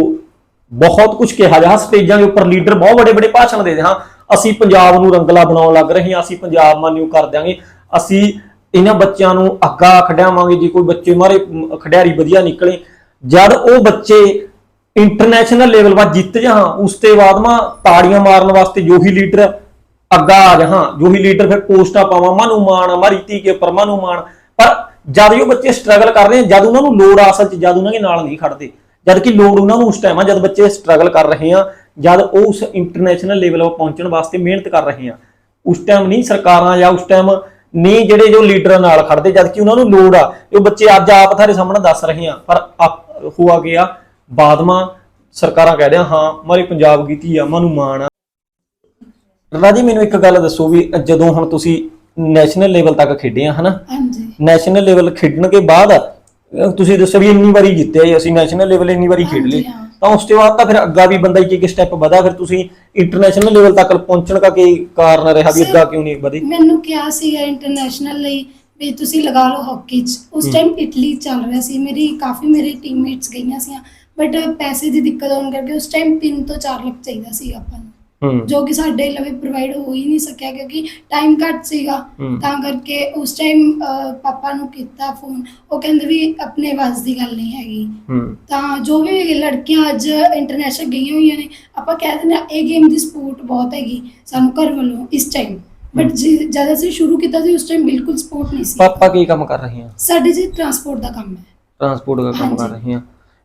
ਬਹੁਤ ਕੁਝ ਕਿਹਾ ਜਾ ਸਟੇਜਾਂ ਦੇ ਉੱਪਰ ਲੀਡਰ ਬਹੁਤ ਵੱਡੇ ਵੱਡੇ ਭਾਸ਼ਣ ਦੇ ਹਾਂ। ਅਸੀਂ ਪੰਜਾਬ ਨੂੰ ਰੰਗਲਾ ਬਣਾਉਣ ਲੱਗ ਰਹੇ ਹਾਂ। ਅਸੀਂ ਪੰਜਾਬ ਮਾਨਿਓ ਕਰ ਦਿਆਂਗੇ। ਅਸੀਂ ਇਹਨਾਂ ਬੱਚਿਆਂ ਨੂੰ ਅੱਗਾ ਖੜਾਵਾਂਗੇ ਜੇ ਕੋਈ ਬੱਚੇ ਮਾਰੇ ਖਿਡਾਰੀ ਵਧੀਆ ਨਿਕਲੇ। ਜਦ ਉਹ ਬੱਚੇ ਇੰਟਰਨੈਸ਼ਨਲ ਲੈਵਲ ਵਾ ਜਿੱਤ ਜਾਣ, ਉਸ ਤੋਂ ਬਾਅਦ ਮਾ ਤਾੜੀਆਂ ਮਾਰਨ ਵਾਸਤੇ ਜੋ ਹੀ ਲੀਡਰ ਅੱਗਾ ਆ ਜਹਾਂ ਜੋ ਹੀ ਲੀਡਰ ਫਿਰ ਪੋਸਟਾਂ ਪਾਵਾਂ। ਮਨੂ ਮਾਨ ਹਮਾਰੀ ਤੀ ਕੇ ਉੱਪਰ, ਮਨੂ ਮਾਨ ਪਰ ਜਦ ਉਹ ਬੱਚੇ ਸਟਰਗਲ ਕਰ ਰਹੇ ਜਦ ਉਹਨਾਂ ਨੂੰ ਲੋੜ ਆ ਅਸਲ 'ਚ, ਜਦ ਉਹਨਾਂ ਦੇ ਨਾਲ ਨਹੀਂ ਖੜਦੇ। ਜਦ ਕਿ ਲੋੜ ਉਹਨਾਂ ਨੂੰ ਉਸ ਟਾਈਮ ਆ ਜਦ ਬੱਚੇ ਸਟਰਗਲ ਕਰ ਰਹੇ ਆ ਜਦ ਉਹ ਉਸ ਇੰਟਰਨੈਸ਼ਨਲ ਲੈਵਲ 'ਤੇ ਪਹੁੰਚਣ ਵਾਸਤੇ ਮਿਹਨਤ ਕਰ ਰਹੇ ਆ। ਉਸ ਟਾਈਮ ਨਹੀਂ ਸਰਕਾਰਾਂ ਜਾਂ ਉਸ ਟਾਈਮ ਨਹੀਂ ਜਿਹੜੇ ਜੋ ਲੀਡਰ ਨਾਲ ਖੜਦੇ ਜਦ ਕਿ ਉਹਨਾਂ ਨੂੰ ਲੋੜ ਆ। ਉਹ ਬੱਚੇ ਅੱਜ ਆਪ ਤੁਹਾਡੇ ਸਾਹਮਣੇ ਦੱਸ ਰਹੇ ਆ ਪਰ ਹੁਆ ਗਿਆ। ਬਾਦਮਾ ਸਰਕਾਰਾਂ ਕਹਿ ਦਿਆਂ ਹਾਂ ਮਾਰੇ ਪੰਜਾਬ ਕੀਤੀ ਆ ਮਨੂੰ ਮਾਣ ਆ। ਰਾਜੀ ਮੈਨੂੰ ਇੱਕ ਗੱਲ ਦੱਸੋ ਵੀ ਜਦੋਂ ਹੁਣ ਤੁਸੀਂ ਨੈਸ਼ਨਲ ਲੈਵਲ ਤੱਕ ਖੇਡੇ ਆ ਹਨਾ? ਹਾਂਜੀ। ਨੈਸ਼ਨਲ ਲੈਵਲ ਖੇਡਣ ਕੇ ਬਾਅਦ ਅਹ ਤੁਸੀਂ ਦੱਸੋ ਵੀ ਇੰਨੀ ਵਾਰੀ ਜਿੱਤਿਆ ਜੀ ਅਸੀਂ ਨੈਸ਼ਨਲ ਲੈਵਲ ਇੰਨੀ ਵਾਰੀ ਖੇਡ ਹਾਂਜੀ, ਹਾਂ। ਤਾਂ ਉਸ ਤੋਂ ਬਾਅਦ ਤਾਂ ਫਿਰ ਅੱਗਾ ਵੀ ਬੰਦਾ ਇੱਕ ਇੱਕ ਸਟੈਪ ਵਧਾ ਫਿਰ ਤੁਸੀਂ ਇੰਟਰਨੈਸ਼ਨਲ ਲੈਵਲ ਤੱਕ ਪਹੁੰਚਣ ਦਾ ਕੀ ਕਾਰਨ ਰਿਹਾ ਵੀ ਅੱਗਾ ਕਿਉਂ ਨਹੀਂ ਵਧੇ? ਮੈਨੂੰ ਕਿਹਾ ਸੀਗਾ ਇੰਟਰਨੈਸ਼ਨਲ ਲਈ ਵੀ ਤੁਸੀਂ ਲਗਾ ਲਓ ਹਾਕੀ 'ਚ। ਉਸ ਟਾਈਮ ਇਟਲੀ ਚੱਲ ਰਿਹਾ ਸੀ। ਮੇਰੀ ਕਾਫੀ ਮੇਰੇ ਟੀਮਮੇਟਸ ਗਈਆਂ ਸੀ ਬਟ ਪੈਸੇ ਦੀ ਦਿੱਕਤ ਹੋਣ ਕਰਕੇ ਉਸ ਟਾਈਮ 3 ਤੋਂ 4 ਲੱਖ ਚਾਹੀਦਾ ਸੀ ਆਪਾਂ ਨੂੰ। ਜੋ ਕਿ ਸਾਡੇ ਲਵੇ ਪ੍ਰੋਵਾਈਡ ਹੋ ਹੀ ਨਹੀਂ ਸਕਿਆ ਕਿਉਂਕਿ ਟਾਈਮ ਘੱਟ ਸੀਗਾ। ਤਾਂ ਕਰਕੇ ਉਸ ਟਾਈਮ ਪਾਪਾ ਨੂੰ ਕੀਤਾ ਫੋਨ ਉਹ ਕਹਿੰਦੇ ਵੀ ਆਪਣੇ ਵੱਸ ਦੀ ਗੱਲ ਨਹੀਂ ਹੈਗੀ। ਤਾਂ ਜੋ ਵੀ ਲੜਕੀਆਂ ਅੱਜ ਇੰਟਰਨੈਸ਼ਨਲ ਗਈਆਂ ਹੋਈਆਂ ਨੇ ਆਪਾਂ ਕਹਿ ਦਿੰਦੇ ਹਾਂ ਇਹ ਗੇਮ ਦੀ ਸਪੋਰਟ ਬਹੁਤ ਹੈਗੀ ਸਾਨੂੰ ਘਰ ਵੱਲੋਂ ਇਸ ਟਾਈਮ ਬਟ ਜਦ ਅਸੀਂ ਸ਼ੁਰੂ ਕੀਤਾ ਸੀ ਉਸ ਟਾਈਮ ਬਿਲਕੁਲ ਸਪੋਰਟ ਨਹੀਂ ਸੀ। ਪਾਪਾ ਕੀ ਕੰਮ ਕਰ ਰਹੇ ਆ ਸਾਡੇ ਜੀ ਟਰਾਂਸਪੋਰਟ ਦਾ ਕੰਮ ਹੈ। ਟਰਾਂਸਪੋਰਟ ਦਾ ਕੰਮ ਕਰ। ਰਹੇ ਆ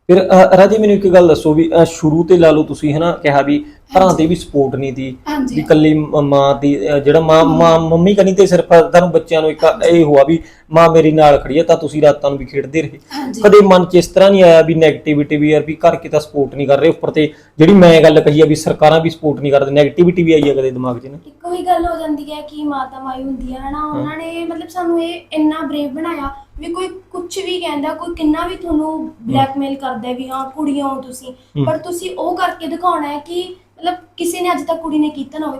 ਫਿਰ ਰਾਜੀ ਮੈਨੂੰ ਇੱਕ ਗੱਲ ਦੱਸੋ ਵੀ ਅਹ, ਸ਼ੁਰੂ ਤੇ ਲਾ ਲਓ ਤੁਸੀਂ ਹਨਾ ਕਿਹਾ ਵੀ ਘਰਾਂ ਤੇ ਵੀ ਸਪੋਰਟ ਨਹੀਂ ਦੀ ਹਾਂਜੀ। ਵੀ ਕੱਲੀ ਮ- ਦੀ ਅਹ, ਜਿਹੜਾ ਮਾਂ ਮਾਂ ਮੰਮੀ ਕਨੀ ਤੇ ਸਿਰਫ ਤੁਹਾਨੂੰ ਬੱਚਿਆਂ ਨੂੰ ਇੱਕ ਇਹ ਹੋਆ ਵੀ ਮਾਂ ਮੇਰੀ ਨਾਲ ਖੜੀ ਹੈ ਤਾਂ ਤੁਸੀਂ ਰਾਤਾਂ ਨੂੰ ਵੀ ਖੇਡਦੇ ਰਹੇ। ਹਾਂਜੀ। ਕਦੇ ਮਨ 'ਚ ਇਸ ਤਰ੍ਹਾਂ ਨਹੀਂ ਆਇਆ ਵੀ 네ਗੇਟਿਵਿਟੀ ਵੀ ਯਾਰ ਵੀ ਘਰ ਕੇ ਤਾਂ ਸਪੋਰਟ ਨਹੀਂ ਕਰ ਰਹੇ ਉੱਪਰ ਤੇ ਜਿਹੜੀ ਮੈਂ ਗੱਲ ਕਹੀ ਆ ਵੀ ਸਰਕਾਰਾਂ ਵੀ ਸਪੋਰਟ ਨਹੀਂ ਕਰਦੇ 네ਗੇਟਿਵਿਟੀ ਵੀ ਆਈ ਆ ਕਦੇ ਦਿਮਾਗ 'ਚ ਨਾ? ਇੱਕੋ ਹੀ ਗੱਲ ਹੋ ਜਾਂਦੀ ਹੈ ਕਿ ਮਾਤਾ ਮਾਈ ਹੁੰਦੀ ਹੈ। ਹਨਾ ਉਹਨਾਂ ਨੇ ਮਤਲਬ ਸਾਨੂੰ ਇਹ ਇੰਨਾ ਬਰੇਵ ਬਣਾਇਆ ਵੀ ਕੋਈ ਕੁਝ ਵੀ ਕਹਿੰਦਾ ਕੋਈ ਕਿੰਨਾ ਵੀ ਤੁਹਾਨੂੰ ਬਲੈਕਮੇਲ ਕਰਦਾ ਹੈ ਵੀ ਹਾਂ ਕੁੜੀਆਂ ਹੋ ਤੁਸੀਂ। ਪਰ ਤੁਸੀਂ ਉਹ ਕਰਕੇ ਦਿਖਾਉਣਾ ਹੈ ਕਿ ਮਤਲਬ ਕਿਸੇ ਨੇ ਅੱਜ ਤੱਕ ਕੁੜੀ ਨੇ ਕੀਤਾ ਨਾ ਹੋਵੇ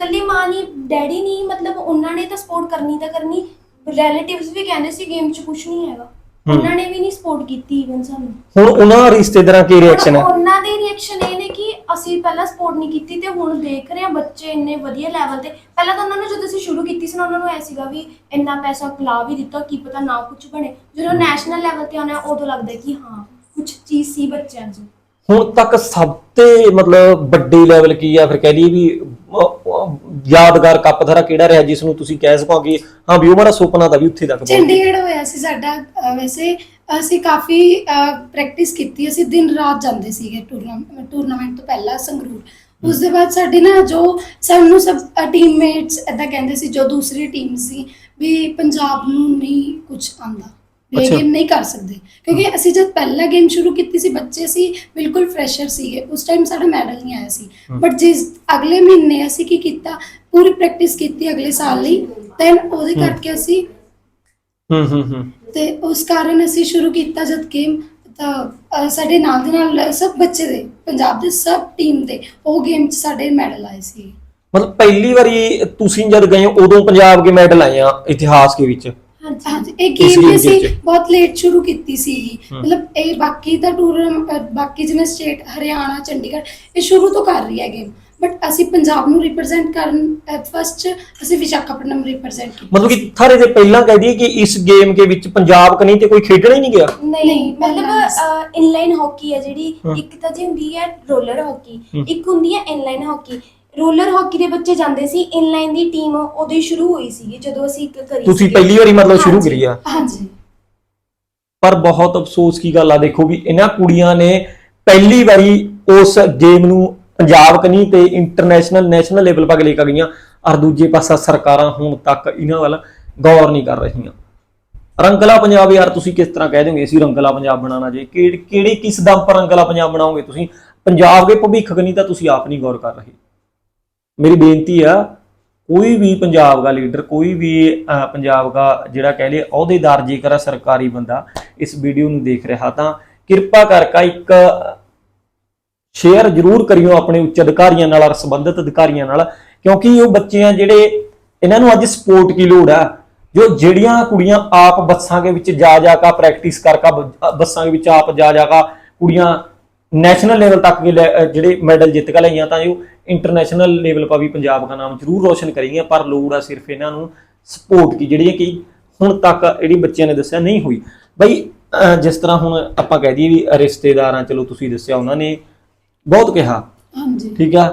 ਕੱਲੀ ਮਾਂ ਨਹੀਂ ਡੈਡੀ ਨਹੀਂ ਮਤਲਬ ਉਹਨਾਂ ਨੇ ਤਾਂ ਸਪੋਰਟ ਕਰਨੀ ਤਾਂ ਕਰਨੀ ਰਿਲੇਟਿਵਸ ਵੀ ਕਹਿੰਦੇ ਸੀ ਗੇਮ 'ਚ ਕੁਝ ਨਹੀਂ ਹੈਗਾ। ਉਹਨਾਂ ਨੇ ਵੀ ਨਹੀਂ ਸਪੋਰਟ ਕੀਤੀ ਇਵਨ ਸਾਨੂੰ ਹੁਣ ਉਹਨਾਂ ਰਿਸ਼ਤੇਦਾਰਾਂ ਕੀ ਰਿਐਕਸ਼ਨ ਹੈ ਉਹਨਾਂ ਦੇ ਰਿਐਕਸ਼ਨ ਇਹ ਅਸੀਂ ਪਹਿਲਾਂ ਸਪੋਰਟ ਨਹੀਂ ਕੀਤੀ ਤੇ ਹੁਣ ਦੇਖ ਰਹੇ ਹਾਂ ਬੱਚੇ ਇੰਨੇ ਵਧੀਆ ਲੈਵਲ ਤੇ। ਪਹਿਲਾਂ ਤਾਂ ਉਹਨਾਂ ਨੂੰ ਜਦੋਂ ਅਸੀਂ ਸ਼ੁਰੂ ਕੀਤੀ ਸੀ ਨਾ ਉਹਨਾਂ ਨੂੰ ਐ ਸੀਗਾ ਵੀ ਇੰਨਾ ਪੈਸਾ ਖਲਾ ਵੀ ਦਿੱਤਾ ਕੀ ਪਤਾ ਨਾ ਕੁਝ ਬਣੇ। ਜਦੋਂ ਨੈਸ਼ਨਲ ਲੈਵਲ ਤੇ ਆਉਣਾ ਉਦੋਂ ਲੱਗਦਾ ਕਿ ਹਾਂ ਕੁਝ ਚੀਜ਼ ਸੀ ਬੱਚਿਆਂ 'ਚ। ਹੁਣ ਤੱਕ ਸਭ ਤੇ ਮਤਲਬ ਵੱਡੇ ਲੈਵਲ ਕੀ ਆ? ਫਿਰ ਕਹਿ ਲਈਏ ਵੀ ਅਹ, ਅਹ, ਯਾਦਗਾਰ ਕੱਪ ਧਰਾ ਕਿਹੜਾ ਰਿਹਾ ਜਿਸ ਨੂੰ ਤੁਸੀਂ ਕਹਿ ਸਕੋ ਕਿ ਹਾਂ ਵੀ ਉਹ ਮੇਰਾ ਸੁਪਨਾ ਤਾਂ ਵੀ ਉੱਥੇ ਤੱਕ ਪਹੁੰਚ ਗਿਆ। ਚੰਡੀਗੜ੍ਹ ਹੋਇਆ ਸੀ ਸਾਡਾ ਅਹ, ਵੈਸੇ ਅਸੀਂ ਕਾਫੀ ਪ੍ਰੈਕਟਿਸ ਕੀਤੀ ਅਸੀਂ ਦਿਨ ਰਾਤ ਜਾਂਦੇ ਸੀਗੇ ਟੂਰਨਾਮੈਂਟ ਟੂਰਨਾਮੈਂਟ ਤੋਂ ਪਹਿਲਾਂ ਸੰਗਰੂਰ। ਉਸ ਦੇ ਬਾਅਦ ਸਾਡੇ ਨਾ ਜੋ ਸਾਨੂੰ ਸਭ ਟੀਮਮੇਟਸ ਇਦਾਂ ਕਹਿੰਦੇ ਸੀ ਜੋ ਦੂਸਰੀ ਟੀਮ ਸੀ ਵੀ ਪੰਜਾਬ ਨੂੰ ਨਹੀਂ ਕੁਝ ਆਂਦਾ ਇਹ। ਗੇਮ ਨਹੀਂ ਕਰ ਸਕਦੇ। ਕਿਉਂਕਿ ਅਸੀਂ ਜਦ ਪਹਿਲਾ ਗੇਮ ਸ਼ੁਰੂ ਕੀਤੀ ਸੀ ਬੱਚੇ ਸੀ ਬਿਲਕੁਲ ਫਰੈਸ਼ਰ ਸੀਗੇ। ਉਸ ਟਾਈਮ ਸਾਡਾ ਮੈਡਲ ਨਹੀਂ ਆਇਆ ਸੀ। ਬਟ ਜਿਸ ਅਗਲੇ ਮਹੀਨੇ ਅਸੀਂ ਕੀ ਕੀਤਾ ਪੂਰੀ ਪ੍ਰੈਕਟਿਸ ਕੀਤੀ ਅਗਲੇ ਸਾਲ ਲਈ ਦੈਨ ਉਹਦੇ। ਕਰਕੇ ਅਸੀਂ ਹੂੰ ਹੂੰ ਹੂੰ। ਤੇ ਉਸ ਕਾਰਨ ਅਸੀਂ ਸ਼ੁਰੂ ਕੀਤਾ ਜਦ ਗੇਮ ਤਾਂ ਅਹ, ਸਾਡੇ ਨਾਲ ਦੇ ਨਾਲ ਸਭ ਬੱਚੇ ਦੇ ਪੰਜਾਬ ਦੇ ਸਭ ਟੀਮ ਦੇ ਉਹ ਗੇਮ 'ਚ ਸਾਡੇ ਮੈਡਲ ਆਏ ਸੀ ਮਤਲਬ ਪਹਿਲੀ ਵਾਰੀ ਤੁਸੀਂ ਜਦ ਗਏ ਹੋ, ਉਦੋਂ ਪੰਜਾਬ ਕੇ ਮੈਡਲ ਆਏ ਆ ਇਤਿਹਾਸ ਦੇ ਵਿੱਚ ਹਾਂਜੀ ਇਹ ਇਸ ਗੇਮ game ਵੀ ਦੇ ਅਸੀਂ ਵਿੱਚ? ਬਹੁਤ ਲੇਟ ਸ਼ੁਰੂ ਕੀਤੀ ਸੀ। ਮਤਲਬ ਇਹ ਬਾਕੀ ਦਾ ਟੂਰ ਬਾਕੀ ਜਿਵੇਂ ਸਟੇਟ ਹਰਿਆਣਾ ਚੰਡੀਗੜ੍ਹ ਇਹ ਸ਼ੁਰੂ ਤੋਂ ਕਰ ਰਹੀ ਹੈ ਗੇਮ ਬਟ ਅਸੀਂ ਪੰਜਾਬ ਨੂੰ ਰਿਪਰੈਜ਼ੈਂਟ ਕਰਨ ਫਸਟ ਅਸੀਂ ਵਿਸ਼ਾਖਾਪਟਨਮ ਰਿਪਰੈਜ਼ੈਂਟ ਕੀਤਾ ਮਤਲਬ ਕਿ ਥਾਰੇ ਦੇ ਪਹਿਲਾਂ ਕਹਿ ਦਈਏ ਕਿ ਇਸ ਗੇਮ ਦੇ ਵਿੱਚ ਪੰਜਾਬ ਕਨੀ ਤੇ ਕੋਈ ਖੇਡਣ ਹੀ ਨਹੀਂ ਗਿਆ ਨਹੀਂ ਮਤਲਬ ਇਨਲਾਈਨ ਹਾਕੀ ਹੈ ਜਿਹੜੀ। ਇੱਕ ਤਾਂ ਜੀ ਹੁੰਦੀ ਹੈ ਰੋਲਰ ਹਾਕੀ। ਇੱਕ ਹੁੰਦੀ ਹੈ ਇਨਲਾਈਨ ਹਾਕੀ ਰੋਲਰ ਹਾਕੀ ਦੇ ਬੱਚੇ ਜਾਂਦੇ ਸੀ ਇਨਲਾਈਨ ਦੀ ਟੀਮ ਉਦੋਂ ਹੀ ਸ਼ੁਰੂ ਹੋਈ ਸੀਗੀ ਜਦੋਂ ਅਸੀਂ ਇੱਕ ਕਰੀ ਤੁਸੀਂ। ਪਹਿਲੀ ਵਾਰੀ ਮਤਲਬ ਸ਼ੁਰੂ। ਕਰੀ ਆ ਹਾਂਜੀ ਪਰ ਬਹੁਤ ਅਫਸੋਸ ਕੀ ਗੱਲ ਆ ਦੇਖੋ ਵੀ ਇਹਨਾਂ ਕੁੜੀਆਂ ਨੇ ਪਹਿਲੀ ਵਾਰੀ ਉਸ ਗੇਮ ਨੂੰ ਪੰਜਾਬ ਕਨੀ ਤੇ ਇੰਟਰਨੈਸ਼ਨਲ ਨੈਸ਼ਨਲ ਲੈਵਲ ਤੱਕ ਲੈ ਕੇ ਗਈਆਂ, ਔਰ ਦੂਜੇ ਪਾਸਾ ਸਰਕਾਰਾਂ ਹੁਣ ਤੱਕ ਇਹਨਾਂ ਵੱਲ ਗੌਰ ਨਹੀਂ ਕਰ ਰਹੀਆਂ। ਰੰਗਲਾ ਪੰਜਾਬ ਯਾਰ, ਤੁਸੀਂ ਕਿਸ ਤਰ੍ਹਾਂ ਕਹਿ ਦੋਗੇ ਅਸੀਂ ਰੰਗਲਾ ਪੰਜਾਬ ਬਣਾਉਣਾ ਜੇ? ਕਿਹੜੇ ਕਿਸ ਦਮ ਪਰ ਰੰਗਲਾ ਪੰਜਾਬ ਬਣਾਓਗੇ ਤੁਸੀਂ? ਪੰਜਾਬ ਦੇ ਭਵਿੱਖ ਕਨੀ ਤਾਂ ਤੁਸੀਂ ਆਪ ਨਹੀਂ ਗੌਰ ਕਰ ਰਹੇ। ਮੇਰੀ ਬੇਨਤੀ ਆ, ਕੋਈ ਵੀ ਪੰਜਾਬ ਦਾ ਲੀਡਰ, ਕੋਈ ਵੀ ਪੰਜਾਬ ਦਾ ਜਿਹੜਾ ਕਹਿ ਲਈਏ, ਅਹੁਦੇਦਾਰ ਜੇਕਰ ਸਰਕਾਰੀ ਬੰਦਾ, ਇਸ ਵੀਡੀਓ ਨੂੰ ਦੇਖ ਰਿਹਾ ਤਾਂ ਕਿਰਪਾ ਕਰਕੇ ਇੱਕ ਸ਼ੇਅਰ ਜ਼ਰੂਰ ਕਰਿਓ ਆਪਣੇ ਉੱਚ ਅਧਿਕਾਰੀਆਂ ਨਾਲ ਸੰਬੰਧਿਤ ਅਧਿਕਾਰੀਆਂ ਨਾਲ, ਕਿਉਂਕਿ ਉਹ ਬੱਚੇ ਆ ਜਿਹੜੇ ਇਹਨਾਂ ਨੂੰ ਅੱਜ ਸਪੋਰਟ ਕੀ ਲੋੜ ਆ। ਜੋ ਜਿਹੜੀਆਂ ਕੁੜੀਆਂ ਆਪ ਬੱਸਾਂ ਦੇ ਵਿੱਚ ਜਾ ਜਾ ਕੇ ਪ੍ਰੈਕਟਿਸ ਕਰ ਕਰ ਬੱਸਾਂ ਦੇ ਵਿੱਚ ਆਪ ਜਾ ਜਾ ਕੇ ਕੁੜੀਆਂ ਨੈਸ਼ਨਲ ਲੈਵਲ ਤੱਕ ਵੀ ਜਿਹੜੇ ਮੈਡਲ ਜਿੱਤ ਕੇ ਲਈਆਂ, ਤਾਂ ਜੋ ਇੰਟਰਨੈਸ਼ਨਲ ਲੈਵਲ 'ਪਾ ਵੀ ਪੰਜਾਬ ਦਾ ਨਾਮ ਜ਼ਰੂਰ ਰੋਸ਼ਨ ਕਰੇਗੀਆਂ ਪਰ ਲੋੜ ਆ ਸਿਰਫ ਇਹਨਾਂ ਨੂੰ ਸਪੋਰਟ ਕੀ ਜਿਹੜੀ ਕਿ ਹੁਣ ਤੱਕ ਜਿਹੜੀ ਬੱਚਿਆਂ ਨੇ ਦੱਸਿਆ ਨਹੀਂ ਹੋਈ। ਬਈ ਜਿਸ ਤਰ੍ਹਾਂ ਹੁਣ ਆਪਾਂ ਕਹਿ ਦਈਏ ਵੀ ਰਿਸ਼ਤੇਦਾਰਾਂ, ਚਲੋ ਤੁਸੀਂ ਦੱਸਿਆ ਉਹਨਾਂ ਨੇ ਬਹੁਤ ਕਿਹਾ। ਹਾਂਜੀ। ਠੀਕ ਆ?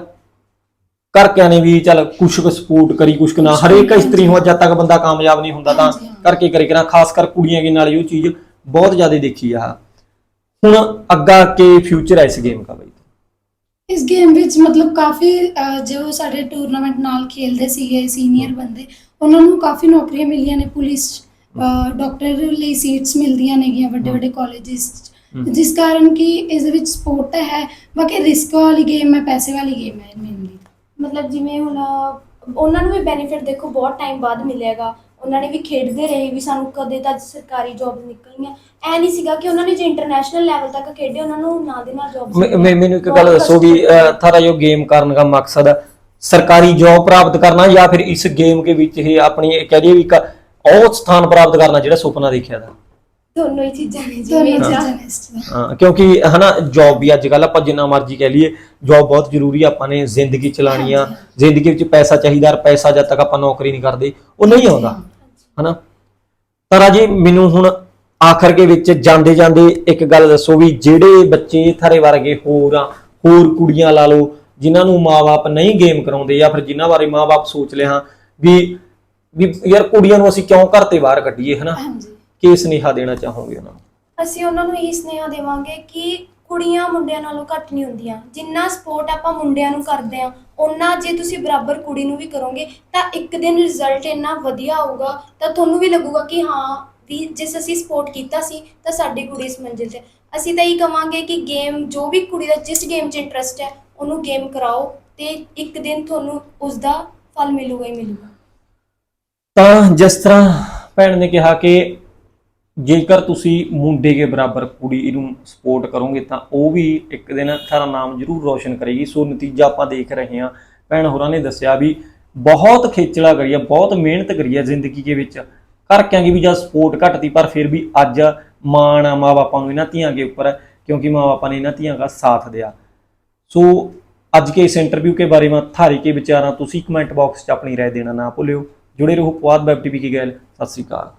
ਕਰਕਿਆਂ ਨੇ ਵੀ ਚੱਲ ਕੁਛ ਕੁ ਸਪੋਰਟ ਕਰੀ ਕੁਛ ਕੁ ਨਾ। ਹਰੇਕ ਇਸਤਰੀ ਹੋ ਜਦ ਤੱਕ ਬੰਦਾ ਕਾਮਯਾਬ ਨਹੀਂ ਹੁੰਦਾ ਤਾਂ। ਕਰਕੇ ਕਰੇ ਕਰਾਂ ਖਾਸ ਕਰ ਕੁੜੀਆਂ ਦੇ ਨਾਲ ਇਹ ਚੀਜ਼ ਬਹੁਤ ਜ਼ਿਆਦਾ ਦੇਖੀ ਆ। ਹੁਣ ਅੱਗਾ ਕੇ ਫਿਊਚਰ ਹੈ ਇਸ ਗੇਮ ਦਾ ਬਈ। ਇਸ ਗੇਮ ਵਿੱਚ ਮਤਲਬ ਕਾਫੀ ਅਹ, ਜੋ ਸਾਡੇ ਟੂਰਨਾਮੈਂਟ ਨਾਲ ਖੇਲਦੇ ਸੀਗੇ ਸੀਨੀਅਰ ਬੰਦੇ ਉਹਨਾਂ ਨੂੰ ਕਾਫੀ ਨੌਕਰੀਆਂ ਮਿਲੀਆਂ ਨੇ ਪੁਲਿਸ ਡਾਕਟਰ ਲਈ ਸੀਟਸ ਮਿਲਦੀਆਂ ਨੇਗੀਆਂ ਵੱਡੇ ਵੱਡੇ ਕਾਲਜਿਸ। ਜਿਸ ਕਾਰਨ ਕਿ ਇਸ ਦੇ ਵਿੱਚ ਸਪੋਰਟ ਤਾਂ ਹੈ ਬਾਕੀ ਰਿਸਕ ਵਾਲੀ ਗੇਮ ਹੈ ਪੈਸੇ ਵਾਲੀ ਗੇਮ ਹੈ ਮੇਨਲੀ ਮਤਲਬ ਜਿਵੇਂ ਹੁਣ ਉਹਨਾਂ ਨੂੰ ਵੀ ਬੈਨੀਫਿਟ ਦੇਖੋ ਬਹੁਤ ਟਾਈਮ ਬਾਅਦ ਮਿਲੇਗਾ ਉਹਨਾਂ ਨੇ ਵੀ ਖੇਡਦੇ ਰਹੇ ਵੀ ਸਾਨੂੰ ਕਦੇ ਤਾਂ ਸਰਕਾਰੀ ਜੌਬ ਨਿਕਲੀਆਂ ਐ ਨਹੀਂ ਸੀਗਾ ਕਿ ਉਹਨਾਂ ਨੇ ਜੇ ਇੰਟਰਨੈਸ਼ਨਲ ਲੈਵਲ ਤੱਕ ਖੇਡੇ ਉਹਨਾਂ ਨੂੰ ਨਾਲ ਦੇ ਨਾਲ ਜੌਬ ਮੈਨੂੰ ਇੱਕ ਗੱਲ ਦੱਸੋ ਵੀ ਥਾਰਾ ਜੋ ਗੇਮ ਕਰਨ ਦਾ ਮਕਸਦ ਸਰਕਾਰੀ ਜੌਬ ਪ੍ਰਾਪਤ ਕਰਨਾ ਜਾਂ ਫਿਰ ਇਸ ਗੇਮ ਕੇ ਵਿੱਚ ਹੀ ਆਪਣੀ ਦਈਏ ਵੀ ਇੱਕ ਉਹ ਸਥਾਨ ਪ੍ਰਾਪਤ ਕਰਨਾ ਜਿਹੜਾ ਸੁਪਨਾ ਦੇਖਿਆ ਦਾ? ਦੋਨੋਂ ਹੀ ਚੀਜ਼ਾਂ ਨੇ ਦੋਨੋਂ ਜਿਵੇਂ ਚੀਜ਼ਾਂ ਜਾਂ ਨੇ। ਇਸ 'ਚ। ਹਾਂ, ਕਿਉਂਕਿ ਹਨਾ ਜੌਬ ਵੀ ਅੱਜ ਕੱਲ ਆਪਾਂ ਜਿੰਨਾ ਮਰਜ਼ੀ ਕਹਿ ਲਈਏ ਜੌਬ ਬਹੁਤ ਜ਼ਰੂਰੀ ਆ ਆਪਾਂ ਨੇ ਜ਼ਿੰਦਗੀ ਚਲਾਣੀ ਆ। ਜ਼ਿੰਦਗੀ ਵਿੱਚ ਪੈਸਾ ਚਾਹੀਦਾ ਔਰ ਪੈਸਾ ਜਦ ਤੱਕ ਆਪਾਂ ਨੌਕਰੀ ਨਹੀਂ ਕਰਦੇ ਉਹ ਨਹੀਂ ਆਉਂਦਾ ਹਨਾ। ਤਾਂ ਰਾਜੇ ਮੈਨੂੰ ਹੁਣ ਆਖਰ ਕੇ ਵਿੱਚ ਜਾਂਦੇ ਜਾਂਦੇ ਇੱਕ ਗੱਲ ਦੱਸੋ ਵੀ ਜਿਹੜੇ ਬੱਚੇ ਥਰੇ ਵਰਗੇ ਹੋਰ ਆ ਹੋਰ ਕੁੜੀਆਂ ਲਾ ਲਓ ਜਿਨ੍ਹਾਂ ਨੂੰ ਮਾਪੇ ਨਹੀਂ ਗੇਮ ਕਰਾਉਂਦੇ ਜਾਂ ਫਿਰ ਜਿਨ੍ਹਾਂ ਬਾਰੇ ਮਾਪੇ ਸੋਚ ਲਿਆ ਹਾਂ ਵੀ ਵੀ ਯਾਰ ਕੁੜੀਆਂ ਨੂੰ ਅਸੀਂ ਕਿਉਂ ਘਰ ਤੇ ਬਾਹਰ ਕੱਢੀਏ ਹਨਾ। ਹਾਂਜੀ। ਕੀ ਸੁਨੇਹਾ ਦੇਣਾ ਚਾਹੋਗੇ ਉਹਨਾਂ ਨੂੰ? ਅਸੀਂ ਉਹਨਾਂ ਨੂੰ ਇਹ ਸੁਨੇਹਾ ਦੇਵਾਂਗੇ ਕਿ ਕੁੜੀਆਂ ਮੁੰਡਿਆਂ ਨਾਲੋਂ ਘੱਟ ਨਹੀਂ ਹੁੰਦੀਆਂ। ਜਿੰਨਾ ਸਪੋਰਟ ਆਪਾਂ ਮੁੰਡਿਆਂ ਨੂੰ ਕਰਦੇ ਆ ਉਹਨਾਂ ਜੇ ਤੁਸੀਂ ਬਰਾਬਰ ਕੁੜੀ ਨੂੰ ਵੀ ਕਰੋਗੇ ਤਾਂ ਇੱਕ ਦਿਨ ਰਿਜ਼ਲਟ ਇੰਨਾ ਵਧੀਆ ਆਊਗਾ ਤਾਂ ਤੁਹਾਨੂੰ ਵੀ ਲੱਗੂਗਾ ਕਿ ਹਾਂ ਵੀ ਜਿਸ ਅਸੀਂ ਸਪੋਰਟ ਕੀਤਾ ਸੀ ਤਾਂ ਸਾਡੀ ਕੁੜੀ ਇਸ ਮੰਜ਼ਿਲ ਤੇ ਅਸੀਂ ਤਾਂ ਇਹ ਕਵਾਂਗੇ ਕਿ ਗੇਮ ਜੋ ਵੀ ਕੁੜੀ ਦਾ ਜਿਸ ਗੇਮ 'ਚ ਇੰਟਰਸਟ ਹੈ ਉਹਨੂੰ ਗੇਮ ਕਰਾਓ ਤੇ ਇੱਕ ਦਿਨ ਤੁਹਾਨੂੰ ਉਸ ਦਾ ਫਲ ਮਿਲੂਗਾ ਹੀ ਮਿਲੂਗਾ। ਤਾਂ ਜਿਸ ਤਰ੍ਹਾਂ ਭੈਣ ਨੇ ਕਿਹਾ ਕਿ ਜੇਕਰ ਤੁਸੀਂ ਮੁੰਡੇ ਦੇ ਬਰਾਬਰ ਕੁੜੀ ਨੂੰ ਸਪੋਰਟ ਕਰੋਗੇ ਤਾਂ ਉਹ ਵੀ ਇੱਕ ਦਿਨ ਤੁਹਾਡਾ ਨਾਮ ਜ਼ਰੂਰ ਰੋਸ਼ਨ ਕਰੇਗੀ ਸੋ ਨਤੀਜਾ ਆਪਾਂ ਦੇਖ ਰਹੇ ਹਾਂ ਭੈਣ ਹੋਰਾਂ ਨੇ ਦੱਸਿਆ ਵੀ ਬਹੁਤ ਖੇਚਲਾ ਕਰੀ ਹੈ ਬਹੁਤ ਮਿਹਨਤ ਕਰੀ ਹੈ ਜ਼ਿੰਦਗੀ ਦੇ ਵਿੱਚ ਘਰ ਕਿਆਂ ਦੀ ਵੀ ਜਦ ਸਪੋਰਟ ਘਟਦੀ ਪਰ ਫਿਰ ਵੀ ਅੱਜ ਮਾਣ ਆ ਮਾਂ ਬਾਪਾਂ ਨੂੰ ਇਹਨਾਂ ਧੀਆਂ ਦੇ ਉੱਪਰ ਕਿਉਂਕਿ ਮਾਂ ਬਾਪਾਂ ਨੇ ਇਹਨਾਂ ਧੀਆਂ ਦਾ ਸਾਥ ਦਿਆ ਸੋ ਅੱਜ के इस इंटरव्यू के बारे में थारी के विचार तुसी कमेंट बॉक्स 'ਚ ਆਪਣੀ ਰਾਏ ਦੇਣਾ ਨਾ ਭੁੱਲਿਓ ਜੁੜੇ ਰਹੋ ਪੁਆਧ ਵੈਬ ਟੀਵੀ ਕੀ ਗੱਲ ਸਤਿ ਸ੍ਰੀ ਅਕਾਲ